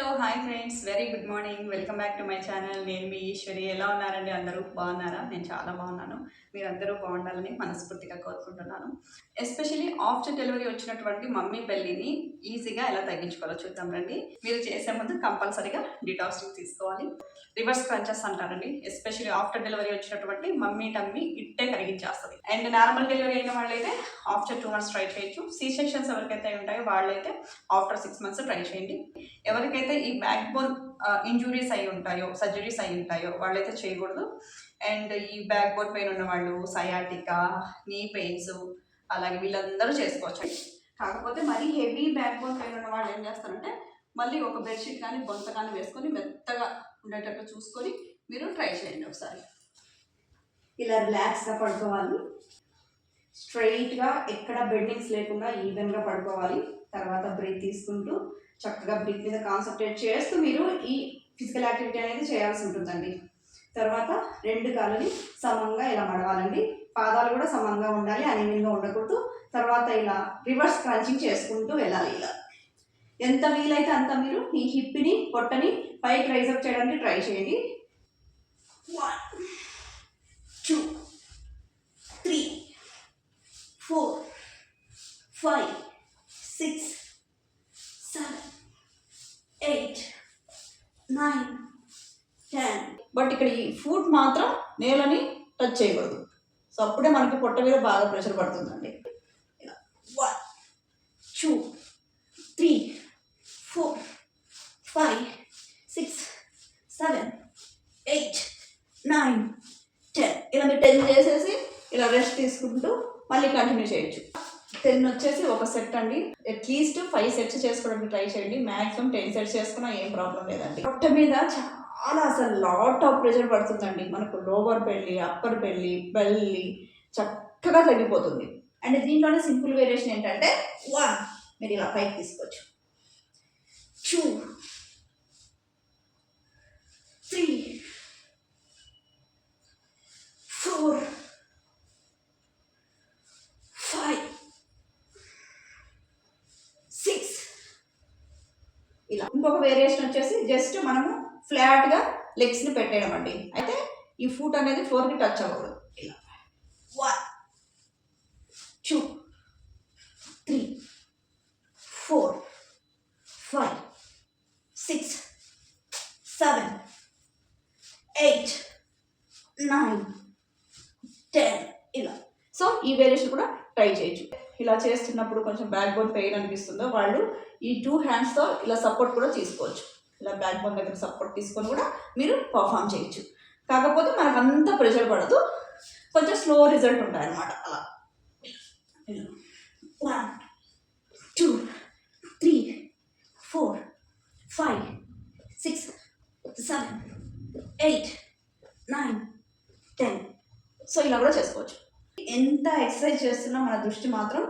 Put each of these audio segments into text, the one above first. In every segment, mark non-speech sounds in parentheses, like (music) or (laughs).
Hello hi friends very good morning welcome back to my channel నేను మీ ఈశ్వరి. ఎలా ఉన్నారండి అందరూ? బాగున్నారా? నేను చాలా బాగున్నాను. మీరందరూ బాగుండాలని మనస్ఫూర్తిగా కోరుకుంటున్నాను. ఎస్పెషలీ ఆఫ్టర్ డెలివరీ వచ్చినటువంటి మమ్మీ పెళ్ళిని ఈజీగా ఎలా తగ్గించుకోవాలో చూద్దాం రండి. మీరు చేసే ముందు కంపల్సరీగా డిటాక్సింగ్ తీసుకోవాలి. రివర్స్ క్రంచెస్ అంటారండి. ఎస్పెషల్లీ ఆఫ్టర్ డెలివరీ వచ్చినటువంటి మమ్మీ టమ్మి ఇట్టే కరిగించేస్తుంది. అండ్ నార్మల్ డెలివరీ అయిన వాళ్ళైతే ఆఫ్టర్ టూ మంత్స్ ట్రై చేయొచ్చు. సీ సెక్షన్స్ ఎవరికైతే ఉంటాయో వాళ్ళైతే ఆఫ్టర్ సిక్స్ మంత్స్ ట్రై చేయండి. ఎవరికైతే ఈ బ్యాక్ బోన్ ఇంజురీస్ అయి ఉంటాయో సర్జరీస్ అయి ఉంటాయో వాళ్ళైతే చేయకూడదు. అండ్ ఈ బ్యాక్ బోన్ పెయిన్ ఉన్న వాళ్ళు సయాటికా నీ పెయిన్స్ అలాగే వీళ్ళందరూ చేసుకోవచ్చు. కాకపోతే మరీ హెవీ బ్యాక్ బోన్ పెయిన్ ఉన్న వాళ్ళు ఏం చేస్తారంటే మళ్ళీ ఒక బెడ్షీట్ కానీ బొంత కానీ వేసుకొని మెత్తగా ఉండేటట్టు చూసుకొని మీరు ట్రై చేయండి ఒకసారి. ఇలా రిలాక్స్గా పడుకోవాలి. స్ట్రైట్గా ఎక్కడ బెండింగ్స్ లేకుండా ఈవెన్గా పడుకోవాలి. తర్వాత బ్రీత్ తీసుకుంటూ చక్కగా బ్రీత్ మీద కాన్సన్ట్రేట్ చేస్తూ మీరు ఈ ఫిజికల్ యాక్టివిటీ అనేది చేయాల్సి ఉంటుందండి. తర్వాత రెండు కాళ్ళని సమంగా ఇలా మడవాలండి. పాదాలు కూడా సమంగా ఉండాలి అనీవెన్గా ఉండకూడదు. తర్వాత ఇలా రివర్స్ క్రంచింగ్ చేసుకుంటూ వెళ్ళాలి ఇలా. ఎంత వీలైతే అంత మీరు ఈ హిప్ని పొట్టని పైకి రైజ్ అప్ చేయడానికి ట్రై చేయండి. One two three four five six seven eight nine ten but ఇక్కడ ఈ ఫుడ్ మాత్రం నేలని టచ్ చేయకూడదు. సో అప్పుడే మనకి పొట్ట మీద బాగా ప్రెషర్ పడుతుందండి one two three four five six seven eight nine ten. ఇలా మీరు టెన్ చేసేసి ఇలా రెస్ట్ తీసుకుంటూ మళ్ళీ కంటిన్యూ చేయొచ్చు. టెన్ వచ్చేసి ఒక సెట్ అండి. అట్లీస్ట్ ఫైవ్ సెట్స్ చేసుకోవడానికి ట్రై చేయండి. మాక్సిమం టెన్ సెట్స్ చేసుకున్నా ఏం ప్రాబ్లం లేదండి. పొట్ట మీద చాలా అసలు లాట్ ఆఫ్ ప్రెషర్ పడుతుందండి. మనకు lower belly upper belly belly చక్కగా తగ్గిపోతుంది. అండ్ దీంట్లోనే సింపుల్ వేరియేషన్ ఏంటంటే వన్ మీరు ఇలా పైకి తీసుకోవచ్చు. Two three four five six ఇలా ఇంకొక వేరియేషన్ వచ్చేసి జస్ట్ మనము ఫ్లాట్గా లెగ్స్ని పెట్టేయడం అండి. అయితే ఈ ఫుట్ అనేది ఫ్లోర్కి టచ్ అవ్వకూడదు ఇలా one two three four five six seven eight nine ten ఇలా సో ఈ వేరియేషన్ కూడా ట్రై చేయొచ్చు. ఇలా చేస్తున్నప్పుడు కొంచెం బ్యాక్ బోన్ పెయిన్ అనిపిస్తుందో వాళ్ళు ఈ టూ హ్యాండ్స్తో ఇలా సపోర్ట్ కూడా తీసుకోవచ్చు. ఇలా బ్యాక్ బోన్ దగ్గర సపోర్ట్ తీసుకొని కూడా మీరు పర్ఫామ్ చేయొచ్చు. కాకపోతే మనకు అంత ప్రెషర్ పడదు. కొంచెం స్లో రిజల్ట్ ఉంటాయి అలా. One two three four five six seven eight nine ten so ఇలా కూడా చేసుకోవచ్చు. ఎంత ఎక్సర్సైజ్ చేస్తున్నా మన దృష్టి మాత్రం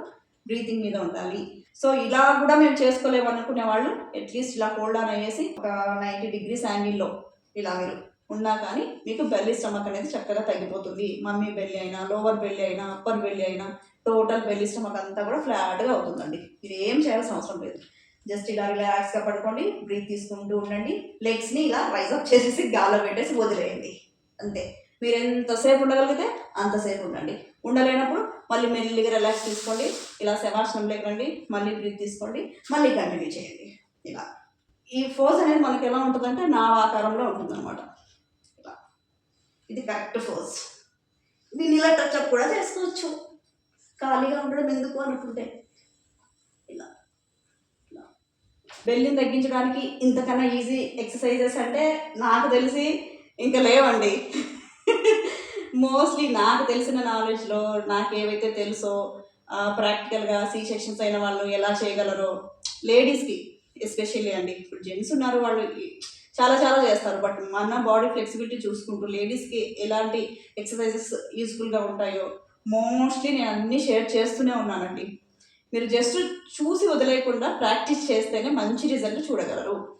బ్రీతింగ్ మీద ఉండాలి. సో ఇలా కూడా మేము చేసుకోలేము అనుకునే వాళ్ళు అట్లీస్ట్ ఇలా హోల్డ్ ఆన్ అయ్యేసి ఒక నైంటీ డిగ్రీస్ యాంగిల్లో ఇలా మీరు ఉన్నా కానీ మీకు బెల్లి స్టమక్ అనేది చక్కగా తగ్గిపోతుంది. మమ్మీ బెల్లి అయినా లోవర్ బెల్లి అయినా అప్పర్ బెల్లి అయినా టోటల్ బెల్లి స్టమక్ అంతా కూడా ఫ్లాట్గా అవుతుందండి. మీరు ఏం చేయాల్సిన అవసరం లేదు. జస్ట్ ఇలా రిలాక్స్గా పడుకోండి బ్రీత్ తీసుకుంటూ ఉండండి. లెగ్స్ని ఇలా రైజ్ అప్ చేసేసి గాలో పెట్టేసి వదిలేయండి. అంతే. మీరు ఎంతసేపు ఉండగలిగితే అంతసేపు ఉండండి. ఉండలేనప్పుడు మళ్ళీ మెల్లిగా రిలాక్స్ తీసుకోండి. ఇలా శవాసనంలోకి రండి మళ్ళీ బ్రీత్ తీసుకోండి. మళ్ళీ కంటిన్యూ చేయండి. ఇలా. ఈ ఫోజ్ అనేది మనకి ఎలా ఉంటుందంటే నా ఆకారంలో ఉంటుందన్నమాట. ఇలా. ఇది కరెక్ట్ ఫోజ్ దీన్ని ఇలా టచ్అప్ కూడా చేసుకోవచ్చు. ఖాళీగా ఉండడం ఎందుకు అనుకుంటే. ఇలా. ఇలా. బెల్లిని తగ్గించడానికి ఇంతకన్నా ఈజీ ఎక్సర్సైజెస్ అంటే నాకు తెలిసి ఇంకా లేవండి. మోస్ట్లీ నాకు తెలిసిన నాలెడ్జ్లో నాకు ఏవైతే తెలుసో ప్రాక్టికల్గా సి సెక్షన్స్ అయిన వాళ్ళు ఎలా చేయగలరో లేడీస్కి ఎస్పెషల్లీ అండి. ఇప్పుడు జెంట్స్ ఉన్నారు వాళ్ళు చాలా చాలా చేస్తారు. బట్ మన బాడీ ఫ్లెక్సిబిలిటీ చూసుకుంటూ లేడీస్కి ఎలాంటి ఎక్సర్సైజెస్ యూస్ఫుల్గా ఉంటాయో మోస్ట్లీ నేను అన్నీ షేర్ చేస్తూనే ఉన్నానండి. మీరు జస్ట్ చూసి వదిలేయకుండా ప్రాక్టీస్ చేస్తేనే మంచి రిజల్ట్ చూడగలరు.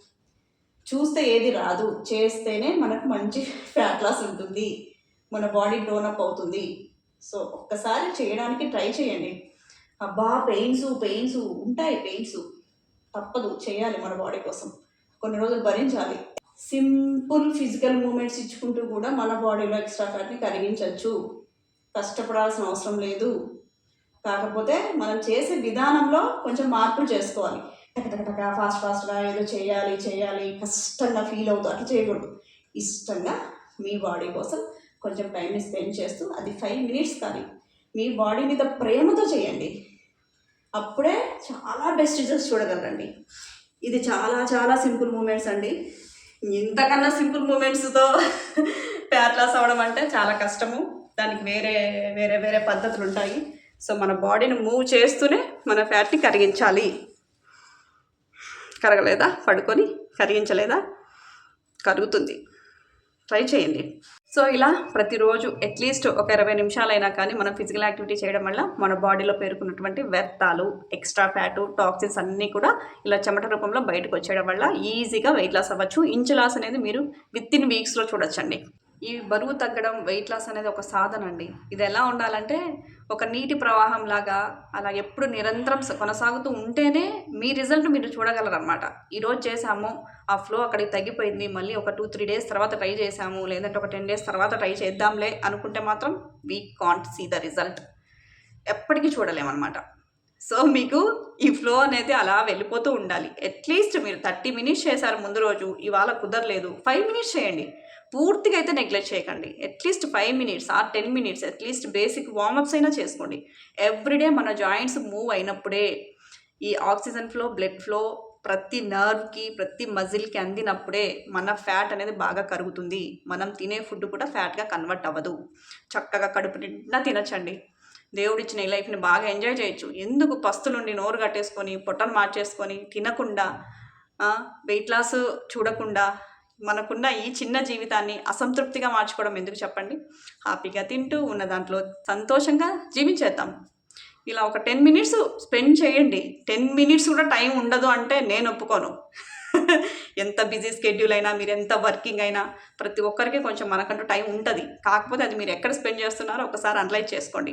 చూస్తే ఏది రాదు చేస్తేనే మనకు మంచి ఫ్యాట్ లాస్ ఉంటుంది. మన బాడీ డోనప్ అవుతుంది. సో ఒక్కసారి చేయడానికి ట్రై చేయండి. అబ్బా పెయిన్స్ పెయిన్స్ ఉంటాయి పెయిన్స్. తప్పదు చేయాలి మన బాడీ కోసం. కొన్ని రోజులు భరించాలి. సింపుల్ ఫిజికల్ మూమెంట్స్ ఇచ్చుకుంటూ కూడా మన బాడీలో ఎక్స్ట్రా ఫ్యాట్ని కరిగించవచ్చు కష్టపడాల్సిన అవసరం లేదు. కాకపోతే మనం చేసే విధానంలో కొంచెం మార్పులు చేసుకోవాలి. టకటకటక ఫాస్ట్ ఫాస్ట్గా ఏదో చేయాలి చేయాలి కష్టంగా ఫీల్ అవుతూ అట్లా చేయకూడదు. ఇష్టంగా మీ బాడీ కోసం కొంచెం టైంని స్పెండ్ చేస్తూ అది ఫైవ్ మినిట్స్ కానీ మీ బాడీ మీద ప్రేమతో చేయండి. అప్పుడే చాలా బెస్ట్ రిజల్ట్స్ చూడగలరండి. ఇది చాలా చాలా సింపుల్ మూమెంట్స్ అండి. ఇంతకన్నా సింపుల్ మూమెంట్స్తో ఫ్యాట్ లాస్ అవ్వడం అంటే చాలా కష్టము. దానికి వేరే వేరే వేరే పద్ధతులు ఉంటాయి. సో మన బాడీని మూవ్ చేస్తూనే మన ఫ్యాట్ని కరిగించాలి. కరగలేదా? పడుకొని కరిగించలేదా? కరుగుతుంది. ట్రై చేయండి. సో ఇలా ప్రతిరోజు అట్లీస్ట్ ఒక ఇరవై నిమిషాలైనా కానీ మనం ఫిజికల్ యాక్టివిటీ చేయడం వల్ల మన బాడీలో పేరుకున్నటువంటి వ్యర్థాలు ఎక్స్ట్రా ఫ్యాటు టాక్సిన్స్ అన్నీ కూడా ఇలా చెమట రూపంలో బయటకు వచ్చేయడం వల్ల ఈజీగా వెయిట్ లాస్ అవ్వచ్చు. ఇంచు లాస్ అనేది మీరు విత్ ఇన్ వీక్స్లో చూడొచ్చండి. ఈ బరువు తగ్గడం వెయిట్ లాస్ అనేది ఒక సాధన అండి. ఇది ఎలా ఉండాలంటే ఒక నీటి ప్రవాహం లాగా అలా ఎప్పుడు నిరంతరం కొనసాగుతూ ఉంటేనే మీ రిజల్ట్ మీరు చూడగలరు అనమాట ఈరోజు చేసాము ఆ ఫ్లో అక్కడికి తగ్గిపోయింది మళ్ళీ ఒక టూ త్రీ డేస్ తర్వాత ట్రై చేసాము లేదంటే ఒక టెన్ డేస్ తర్వాత ట్రై చేద్దాంలే అనుకుంటే మాత్రం we can't see the result ఎప్పటికీ చూడలేమన్నమాట. సో మీకు ఈ ఫ్లో అనేది అలా వెళ్ళిపోతూ ఉండాలి. అట్లీస్ట్ మీరు థర్టీ మినిట్స్ చేశారు ముందు రోజు ఇవాళ కుదరలేదు. ఫైవ్ మినిట్స్ చేయండి. పూర్తిగా అయితే నెగ్లెక్ట్ చేయకండి. At least five minutes or ten minutes at least basic warmups అయినా చేసుకోండి. ఎవ్రీడే మన జాయింట్స్ మూవ్ అయినప్పుడే ఈ ఆక్సిజన్ ఫ్లో బ్లడ్ ఫ్లో ప్రతి నర్వ్కి ప్రతి మజిల్కి అందినప్పుడే మన ఫ్యాట్ అనేది బాగా కరుగుతుంది. మనం తినే ఫుడ్ కూడా ఫ్యాట్గా కన్వర్ట్ అవ్వదు. చక్కగా కడుపు నిండా తినచ్చండి. దేవుడిచ్చిన ఈ లైఫ్ని బాగా ఎంజాయ్ చేయొచ్చు. ఎందుకు పస్తు నుండి నోరు కట్టేసుకొని పొట్టను మార్చేసుకొని తినకుండా వెయిట్ లాస్ చూడకుండా మనకున్న ఈ చిన్న జీవితాన్ని అసంతృప్తిగా మార్చుకోవడం ఎందుకు చెప్పండి? హ్యాపీగా తింటూ ఉన్న దాంట్లో సంతోషంగా జీవించేద్దాం. ఇలా ఒక టెన్ మినిట్స్ స్పెండ్ చేయండి. టెన్ మినిట్స్ కూడా టైం ఉండదు అంటే నేను ఒప్పుకోను. (laughs) ఎంత బిజీ స్కెడ్యూల్ అయినా మీరు ఎంత వర్కింగ్ అయినా ప్రతి ఒక్కరికి కొంచెం మనకంటూ టైం ఉంటుంది. కాకపోతే అది మీరు ఎక్కడ స్పెండ్ చేస్తున్నారో ఒకసారి అనలైజ్ చేసుకోండి.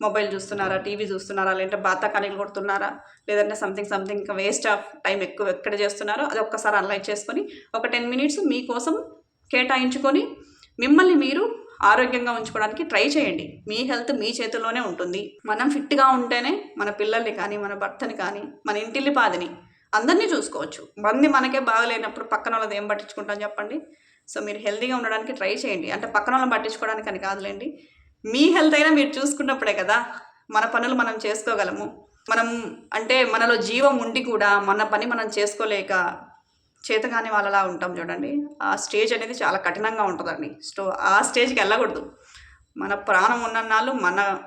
మొబైల్ చూస్తున్నారా టీవీ చూస్తున్నారా లేదంటే బాతా కొడుతున్నారా లేదంటే సంథింగ్ సంథింగ్ ఇంకా వేస్ట్ ఆఫ్ టైం ఎక్కువ ఎక్కడ చేస్తున్నారో అది ఒక్కసారి అనలైజ్ చేసుకొని ఒక టెన్ మినిట్స్ మీకోసం కేటాయించుకొని మిమ్మల్ని మీరు ఆరోగ్యంగా ఉంచుకోవడానికి ట్రై చేయండి. మీ హెల్త్ మీ చేతుల్లోనే ఉంటుంది. మనం ఫిట్గా ఉంటేనే మన పిల్లల్ని కానీ మన భర్తని కానీ మన ఇంటిల్లి పాదిని అందరినీ చూసుకోవచ్చు. మంది మనకే బాగలేనప్పుడు పక్కన వాళ్ళది ఏం పట్టించుకుంటాం చెప్పండి? సో మీరు హెల్తీగా ఉండడానికి ట్రై చేయండి. అంటే పక్కన వాళ్ళని పట్టించుకోవడానికి అని కాదులేండి. మీ హెల్త్ అయినా మీరు చూసుకున్నప్పుడే కదా మన పనులు మనం చేసుకోగలము. మనం అంటే మనలో జీవం ఉండి కూడా మన పని మనం చేసుకోలేక చేతగాని వాళ్ళలా ఉంటాం చూడండి. ఆ స్టేజ్ అనేది చాలా కఠినంగా ఉంటుందండి. స్టో ఆ స్టేజ్కి వెళ్ళకూడదు. మన ప్రాణం ఉన్నన్నాళ్ళు మన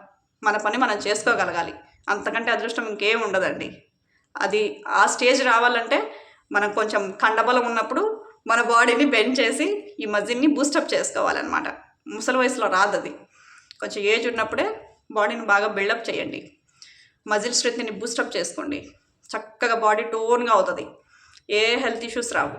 మన పని మనం చేసుకోగలగాలి. అంతకంటే అదృష్టం ఇంకేం ఉండదండి. అది ఆ స్టేజ్ రావాలంటే మనం కొంచెం కండబలం ఉన్నప్పుడు మన బాడీని బెండ్ చేసి ఈ మజిల్ని బూస్టప్ చేసుకోవాలన్నమాట. ముసలి వయసులో రాదు అది కొంచెం ఏజ్ ఉన్నప్పుడే బాడీని బాగా బిల్డప్ చేయండి. మజిల్ స్ట్రెంత్ని బూస్టప్ చేసుకోండి. చక్కగా బాడీ టోన్గా అవుతుంది. ఏ హెల్త్ ఇష్యూస్ రావు.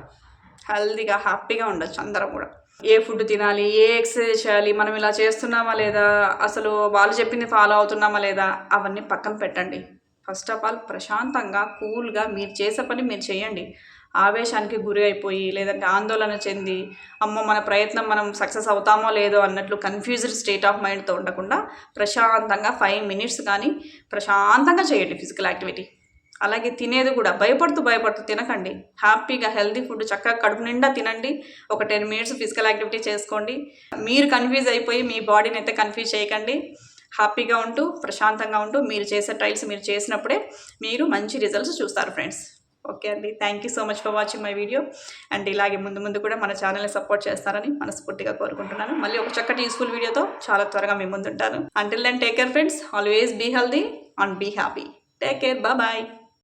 హెల్తీగా హ్యాపీగా ఉండొచ్చు అందరం కూడా. ఏ ఫుడ్ తినాలి ఏ ఎక్సర్సైజ్ చేయాలి మనం ఇలా చేస్తున్నామా లేదా అసలు వాళ్ళు చెప్పింది ఫాలో అవుతున్నామా లేదా అవన్నీ పక్కన పెట్టండి. ఫస్ట్ ఆఫ్ ఆల్ ప్రశాంతంగా కూల్గా మీరు చేసే పని మీరు చేయండి. ఆవేశానికి గురి అయిపోయి లేదంటే ఆందోళన చెంది అమ్మో మన ప్రయత్నం మనం సక్సెస్ అవుతామో లేదో అన్నట్లు కన్ఫ్యూజ్డ్ స్టేట్ ఆఫ్ మైండ్తో ఉండకుండా ప్రశాంతంగా ఫైవ్ మినిట్స్ కానీ ప్రశాంతంగా చేయండి ఫిజికల్ యాక్టివిటీ. అలాగే తినేది కూడా భయపడుతూ భయపడుతూ తినకండి. హ్యాపీగా హెల్తీ ఫుడ్ చక్కగా కడుపు నిండా తినండి. ఒక టెన్ మినిట్స్ ఫిజికల్ యాక్టివిటీ చేసుకోండి. మీరు కన్ఫ్యూజ్ అయిపోయి మీ బాడీని అయితే కన్ఫ్యూజ్ చేయకండి. హ్యాపీగా ఉంటూ ప్రశాంతంగా ఉంటూ మీరు చేసే ట్రైల్స్ మీరు చేసినప్పుడే మీరు మంచి రిజల్ట్స్ చూస్తారు ఫ్రెండ్స్. ఓకే అండి. Thank you so much for watching my video and ఇలాగే ముందు ముందు కూడా మన ఛానల్ని సపోర్ట్ చేస్తారని మనస్ఫూర్తిగా కోరుకుంటున్నాను. మళ్ళీ ఒక చక్కటి యూస్ఫుల్ వీడియోతో చాలా త్వరగా మీ ముందుంటాను. Until then take care friends always be healthy and be happy take care bye